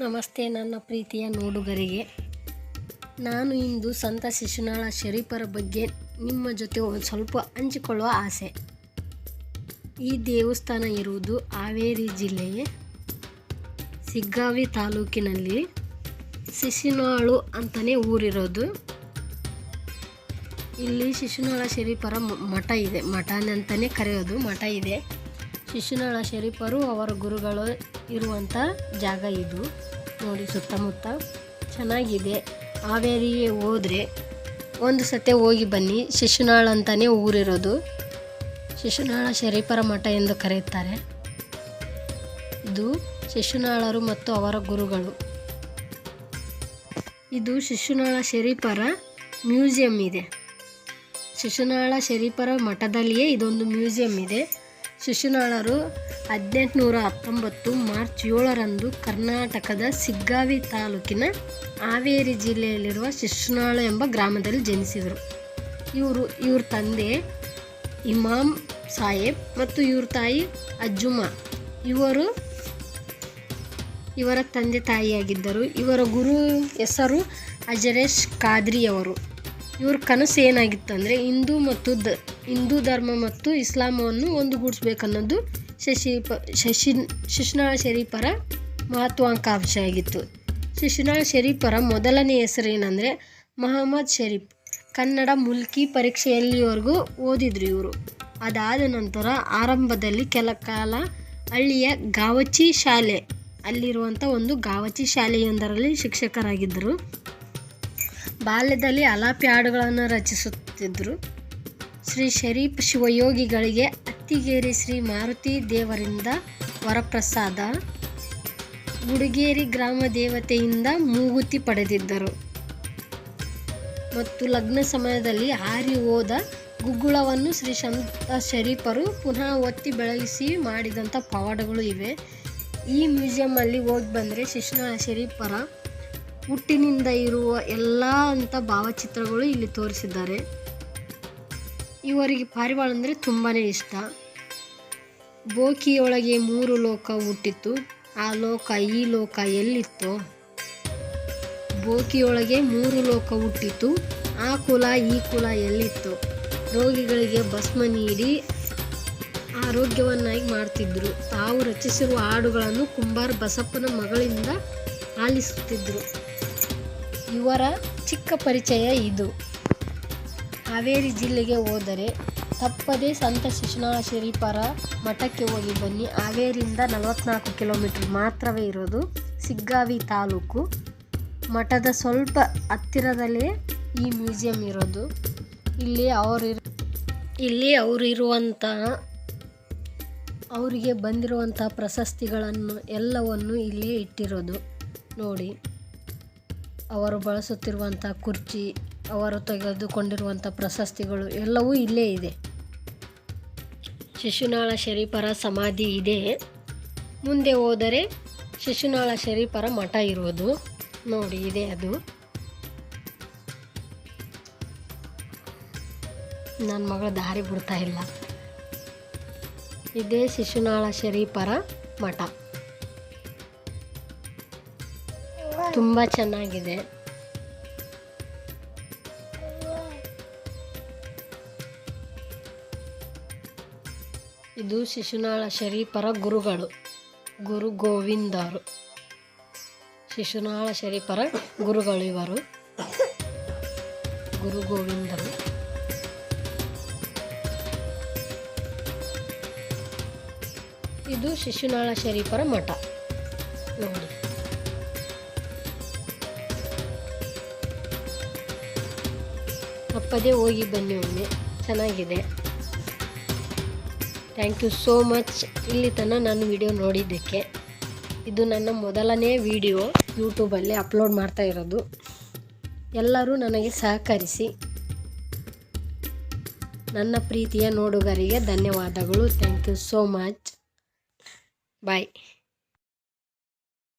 ನಮಸ್ತೆ ನನ್ನ ಪ್ರೀತಿಯ ನೋಡುಗರಿಗೆ. ನಾನು ಇಂದು ಸಂತ ಶಿಶುನಾಳ ಶರೀಫರ ಬಗ್ಗೆ ನಿಮ್ಮ ಜೊತೆ ಒಂದು ಸ್ವಲ್ಪ ಹಂಚಿಕೊಳ್ಳುವ ಆಸೆ. ಈ ದೇವಸ್ಥಾನ ಇರುವುದು ಹಾವೇರಿ ಜಿಲ್ಲೆಯ ಸಿಗ್ಗಾವಿ ತಾಲೂಕಿನಲ್ಲಿ. ಶಿಶುನಾಳು ಅಂತಲೇ ಊರಿರೋದು. ಇಲ್ಲಿ ಶಿಶುನಾಳ ಶರೀಫರ ಮಠ ಇದೆ. ಮಠ ಅಂತಲೇ ಕರೆಯೋದು ಮಠ ಇದೆ. ಶಿಶುನಾಳ ಶರೀಫರು ಅವರ ಗುರುಗಳು ಇರುವಂಥ ಜಾಗ ಇದು. ನೋಡಿ ಸುತ್ತಮುತ್ತ ಚೆನ್ನಾಗಿದೆ. ಹಾವೇರಿಗೆ ಹೋದರೆ ಒಂದು ಸತೆ ಹೋಗಿ ಬನ್ನಿ. ಶಿಶುನಾಳ ಅಂತಲೇ ಊರಿರೋದು. ಶಿಶುನಾಳ ಶರೀಫರ ಮಠ ಎಂದು ಕರೆಯುತ್ತಾರೆ. ಇದು ಶಿಶುನಾಳರು ಮತ್ತು ಅವರ ಗುರುಗಳು. ಇದು ಶಿಶುನಾಳ ಶರೀಫರ ಮ್ಯೂಸಿಯಂ ಇದೆ. ಶಿಶುನಾಳ ಶರೀಫರ ಮಠದಲ್ಲಿಯೇ ಇದೊಂದು ಮ್ಯೂಸಿಯಂ ಇದೆ. ಶಿಶುನಾಳರು ಹದಿನೆಂಟುನೂರ ಹತ್ತೊಂಬತ್ತು ಮಾರ್ಚ್ ಏಳರಂದು ಕರ್ನಾಟಕದ ಸಿಗ್ಗಾವಿ ತಾಲೂಕಿನ ಹಾವೇರಿ ಜಿಲ್ಲೆಯಲ್ಲಿರುವ ಶಿಶುನಾಳ ಎಂಬ ಗ್ರಾಮದಲ್ಲಿ ಜನಿಸಿದರು. ಇವರು, ಇವ್ರ ತಂದೆ ಇಮಾಮ್ ಸಾಹೇಬ್ ಮತ್ತು ಇವ್ರ ತಾಯಿ ಅಜ್ಜುಮ. ಇವರು ಇವರ ತಂದೆ ತಾಯಿಯಾಗಿದ್ದರು. ಇವರ ಗುರು ಹೆಸರು ಅಜರೇಶ್ ಖಾದ್ರಿಯವರು ಇವ್ರ ಕನಸು ಏನಾಗಿತ್ತು ಅಂದರೆ ಹಿಂದೂ ಮತ್ತು ದ ಹಿಂದೂ ಧರ್ಮ ಮತ್ತು ಇಸ್ಲಾಮವನ್ನು ಒಂದುಗೂಡಿಸ್ಬೇಕನ್ನೋದು ಶಶಿ ಪ, ಶಶಿ ಶಿಶುನಾಳ ಶರೀಫರ ಮಹತ್ವಾಕಾಂಕ್ಷೆ ಆಗಿತ್ತು. ಶಿಶುನಾಳ ಶರೀಫರ ಮೊದಲನೇ ಹೆಸರು ಏನಂದರೆ ಮಹಮ್ಮದ್ ಶರೀಫ್. ಕನ್ನಡ ಮುಲ್ಕಿ ಪರೀಕ್ಷೆಯಲ್ಲಿವರೆಗೂ ಓದಿದ್ರು ಇವರು. ಅದಾದ ನಂತರ ಆರಂಭದಲ್ಲಿ ಕೆಲ ಕಾಲ ಹಳ್ಳಿಯ ಗಾವಚಿ ಶಾಲೆ ಅಲ್ಲಿರುವಂಥ ಒಂದು ಗಾವಚಿ ಶಾಲೆಯೊಂದರಲ್ಲಿ ಶಿಕ್ಷಕರಾಗಿದ್ದರು. ಬಾಲ್ಯದಲ್ಲಿ ಅಲಾಪಿ ಹಾಡುಗಳನ್ನು ರಚಿಸುತ್ತಿದ್ದರು ಶ್ರೀ ಶರೀಫ್ ಶಿವಯೋಗಿಗಳಿಗೆ ಅತ್ತಿಗೇರಿ ಶ್ರೀ ಮಾರುತಿ ದೇವರಿಂದ ವರಪ್ರಸಾದ. ಗುಡಿಗೇರಿ ಗ್ರಾಮ ದೇವತೆಯಿಂದ ಮೂಗುತಿ ಪಡೆದಿದ್ದರು. ಮತ್ತು ಲಗ್ನ ಸಮಯದಲ್ಲಿ ಹಾರಿ ಹೋದ ಗುಗ್ಗುಳವನ್ನು ಶ್ರೀ ಶಂತ ಶರೀಫರು ಪುನಃ ಒತ್ತಿ ಬೆಳಗಿಸಿ ಮಾಡಿದಂಥ ಪವಾಡಗಳು ಇವೆ. ಈ ಮ್ಯೂಸಿಯಮ್ಮಲ್ಲಿ ಹೋಗಿ ಬಂದರೆ ಶಿಶ್ನ ಶರೀಫರ ಹುಟ್ಟಿನಿಂದ ಇರುವ ಎಲ್ಲ ಅಂಥ ಭಾವಚಿತ್ರಗಳು ಇಲ್ಲಿ ತೋರಿಸಿದ್ದಾರೆ. ಇವರಿಗೆ ಪಾರಿವಾಳ ಅಂದರೆ ತುಂಬಾ ಇಷ್ಟ. ಬೋಕಿಯೊಳಗೆ ಮೂರು ಲೋಕ ಹುಟ್ಟಿತ್ತು. ಆ ಲೋಕ ಈ ಲೋಕ ಎಲ್ಲಿತ್ತೋ? ಬೋಕಿಯೊಳಗೆ ಮೂರು ಲೋಕ ಹುಟ್ಟಿತು ಆ ಕುಲ ಈ ಕುಲ ಎಲ್ಲಿತ್ತು? ರೋಗಿಗಳಿಗೆ ಭಸ್ಮ ನೀಡಿ ಆರೋಗ್ಯವನ್ನಾಗಿ ಮಾಡ್ತಿದ್ರು. ತಾವು ರಚಿಸಿರುವ ಹಾಡುಗಳನ್ನು ಕುಂಬಾರ ಬಸಪ್ಪನ ಮಗಳಿಂದ ಆಲಿಸುತ್ತಿದ್ದರು ಇವರ ಚಿಕ್ಕ ಪರಿಚಯ ಇದು. ಹಾವೇರಿ ಜಿಲ್ಲೆಗೆ ಹೋದರೆ ತಪ್ಪದೇ ಸಂತ ಶಿರೀಪರ ಮಠಕ್ಕೆ ಹೋಗಿ ಬನ್ನಿ. ಹಾವೇರಿಯಿಂದ ನಲವತ್ನಾಲ್ಕು ಕಿಲೋಮೀಟ್ರ್ ಮಾತ್ರವೇ ಇರೋದು ಸಿಗ್ಗಾವಿ ತಾಲೂಕು. ಮಠದ ಸ್ವಲ್ಪ ಹತ್ತಿರದಲ್ಲೇ ಈ ಮ್ಯೂಸಿಯಂ ಇರೋದು. ಇಲ್ಲಿ ಅವರು ಇಲ್ಲಿ ಅವರಿರುವಂಥ ಅವರಿಗೆ ಬಂದಿರುವಂಥ ಪ್ರಶಸ್ತಿಗಳನ್ನು ಎಲ್ಲವನ್ನು ಇಲ್ಲೇ ಇಟ್ಟಿರೋದು. ನೋಡಿ, ಅವರು ಬಳಸುತ್ತಿರುವಂಥ ಕುರ್ಚಿ ಅವರು ತೆಗೆದುಕೊಂಡಿರುವಂಥ ಪ್ರಶಸ್ತಿಗಳು ಎಲ್ಲವೂ ಇಲ್ಲೇ ಇದೆ. ಶಿಶುನಾಳ ಶರೀಫರ ಸಮಾಧಿ ಇದೆ. ಮುಂದೆ ಹೋದರೆ ಶಿಶುನಾಳ ಶರೀಫರ ಮಠ ಇರೋದು. ನೋಡಿ, ಇದೆ ಅದು. ನನ್ನ ಮಗಳು ದಾರಿ ಬಿಡ್ತಾ ಇಲ್ಲ. ಇದೇ ಶಿಶುನಾಳ ಶರೀಫರ ಮಠ. ತುಂಬ ಚೆನ್ನಾಗಿದೆ. ಇದು ಶಿಶುನಾಳ ಶರೀಫರ ಗುರುಗಳು, ಗುರು ಗೋವಿಂದರು. ಶಿಶುನಾಳ ಶರೀಫರ ಗುರುಗಳು ಇವರು. ಗುರು ಗೋವಿಂದರು. ಇದು ಶಿಶುನಾಳ ಶರೀಫರ ಮಠ. ನೋಡಿ. ತಪ್ಪದೇ ಹೋಗಿ ಬನ್ನಿ ಒಮ್ಮೆ. ಚೆನ್ನಾಗಿದೆ. ಥ್ಯಾಂಕ್ ಯು ಸೋ ಮಚ್ ಇಲ್ಲಿ ತನಕ ನಾನು ವಿಡಿಯೋ ನೋಡಿದ್ದಕ್ಕೆ ಇದು ನನ್ನ ಮೊದಲನೇ ವಿಡಿಯೋ ಯೂಟ್ಯೂಬಲ್ಲಿ ಅಪ್ಲೋಡ್ ಮಾಡ್ತಾ ಇರೋದು. ಎಲ್ಲರೂ ನನಗೆ ಸಹಕರಿಸಿ ನನ್ನ ಪ್ರೀತಿಯ ನೋಡುಗರಿಗೆ ಧನ್ಯವಾದಗಳು. Thank you so much bye